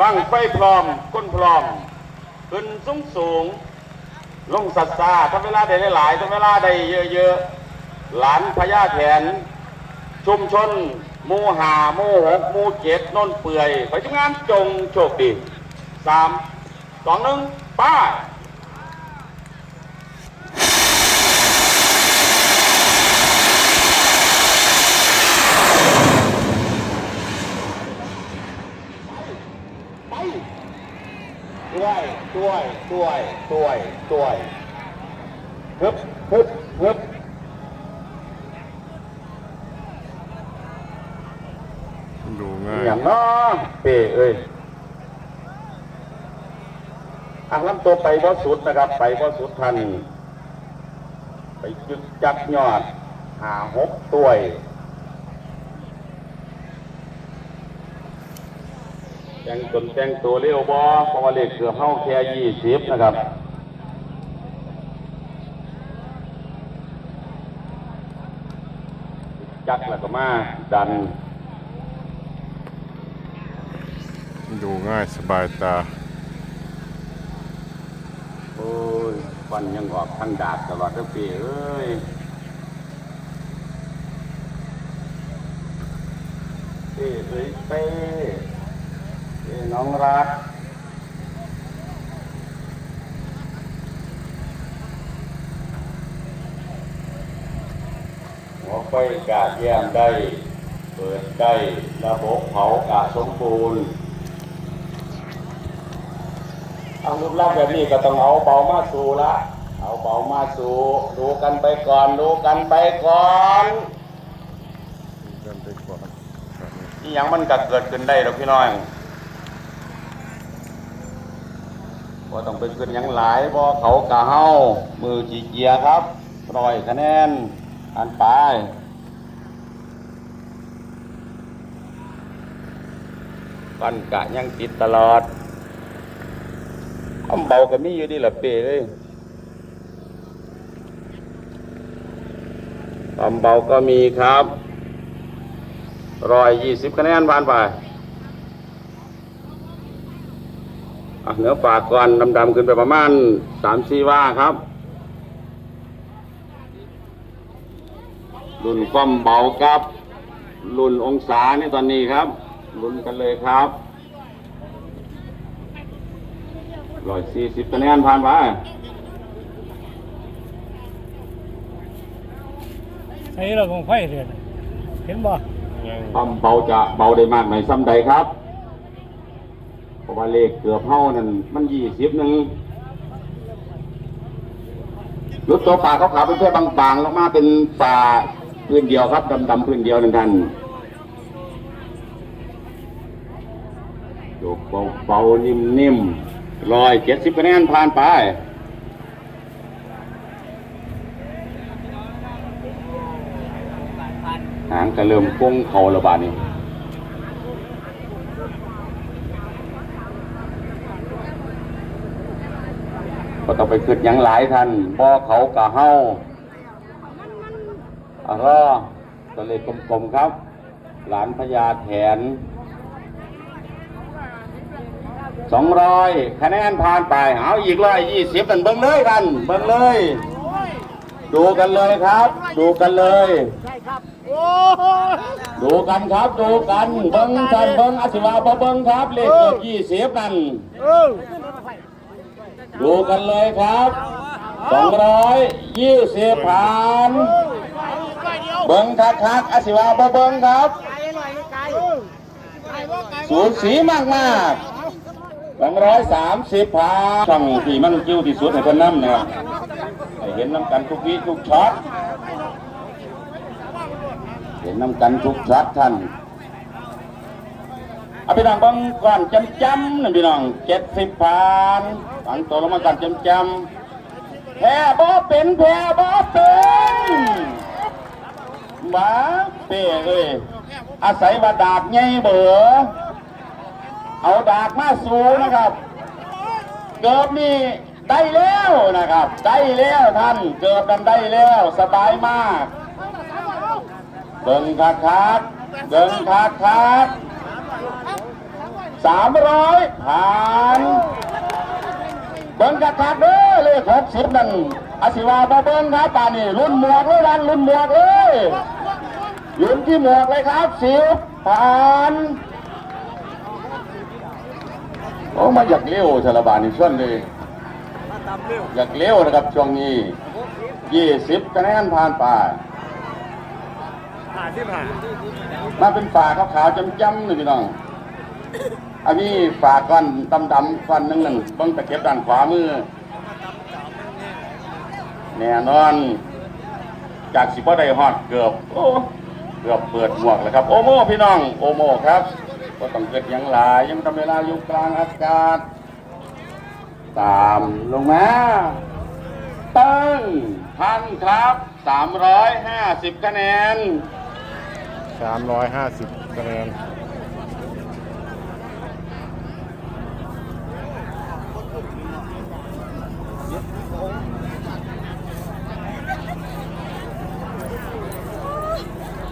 บังไฟพร้อมก้นพร้อมขึ้นสูงสูง ลงสัตซาทำเวลาได้หลายทำเวลาได้เยอะๆ หลานพญาแถน ชุมชนมูหามูหกมูเจ็ดนนเปื่อย ไปทุกงานจงโชคดีสามสองหนึ่งไป้า ไปด้วยด้วย ด้วยด้วยด้วยฮึบฮึบฮึบดูง่ายอย่างน้อเป้เอ้ยอ่างลำตัวไปบ่สุดนะครับ ไปบ่สุดทัน ไปจึกจักยอดหาหกตัวยแต่งตนแต่งตัวเร็วบ่เพราะว่าเลขเกือบเฮาแค่ยี่สิบนะครับ จักแล้วก็มาดัน ดูง่ายสบายตา โอ้ยฟันยังออกทางดาบตลอดทั้งปีเอ้ยเป้เอ้ยเป้เป้น้องรัก ไฟกาเยี่ยมได้ เปิดได้ระบบเผากาสมบูรณ์เอารูปร่างแบบนี้ก็ต้องเอาเบามาสู่ละ เอาเบามาสู่ดูกันไปก่อนดูกันไปก่อนกันไปก่อนนี่ยังมันก็เกิดขึ้นได้หรอกพี่น้อยบ่ต้องไปขึ้นยังหลายบ่เขากะเฮามือจีเกียครับร้อยคะแนนอันไป ปันกะยังติดตลอดอำเบาก็มีอยู่ดีละเปเลยอำเบาก็มีครับร้อยยี่สิบคะแนนผ่านไปเหนือปากก่อนดำๆขึ้นไปประมาณสามสี่ว่าครับรุ่นความเบาครับรุ่นองศานี่ตอนนี้ครับ รุ่นกันเลยครับร้อยสี่สิบคะแนนผ่านไปใช้เราของไฟเรียนเห็นบ่ยังความเบาจะเบาได้มากในอยซ้ำใดครับเพราะว่าเลขเกือบเท่านั้นมันยี่สิบหนึ่งรถตัวป่าเขาขาวเป็นแค่บางๆแล้วมาเป็นป่าพื้นเดียวครับดำๆพื้นเดียวนั่นท่าน เบาๆนิ่มๆร้อยเจ็ดสิบคะแนนผ่านไปหางก็เริ่มโค้งเขาระบาดนี่ก็ต้องไปขึ้นยังหลายท่านบ่อเขากะเฮาอะรอตัวเลขกลมๆครับ หลานพญาแถน สองร้อยคะแนนผ่านไปเอาอีกร้อยยี่สิบกันเบิ้งเลยกันเบิ้งเลย ดูกันเลยครับ ดูกันเลยดูกันครับดูกันเบิ้งกันเบิ้งอาชีวะเบิ้งครับเลขเกือบยี่สิบนั่นดูกันเลยครับสองร้อยยี่สิบผ่านเบิ้งคักคักอาชีวะเบิ้งครับสูสีมากมาก สองร้อยสามสิบผาช่องที่มันกิ้วที่สุดให้เพิ่นน้ำนะครับเห็นน้ำกันทุกวิทุกช็อตเห็นน้ำกันทุกช็อตท่านเอาพี่น้องบังก่อนจำจำนะพี่น้องเจ็ดสิบผานฝังตัวลงมาก่อนจำจำแพ้บ่เป็นแพ้บ่เป็นบ้าเป้เอ้ยอาศัยว่าดาบไงเบอ เอาดาบมาสูนะครับ เกิบนี่ได้แล้วนะครับ ได้แล้วท่านเกิบนั้นได้แล้วสบายมากเบิ่งคักคักเบิ่งคักคักสามร้อยผ่านเบิ้งกระคักเด้อเลขหกสิบนั่นอาศิวาบอเบิ้งครับป่านนี้รุ่นหมวกเลยรันรุ่นหมวกเลยยืนที่หมวกเลยครับสิบผ่าน โอ้มาอยากเลี้ยวชลบานนี่ส่วนเลย อยากเลี้ยวนะครับช่วงนี้ยี่สิบคะแนนผ่านไปผ่านที่ผ่านมาเป็นฝาขาวๆจำๆเลยพี่น้อง อันนี้ฝาก้อนดำๆก้อนหนึงนั่นเบิ้งตะเข็บด้านขวามือแน่นอน จากสิบ่ได้ฮอดเกือบ โอ้ เกือบเปิดหมวกแล้วครับ โอโมพี่น้อง โอโมครับ ก็ต้องเกิดยังหลายยังทำเวลาอยู่กลางอากาศ ตามลงมาตั้งพันครับ350คะแนนสามร้อยห้าสิบคะแนน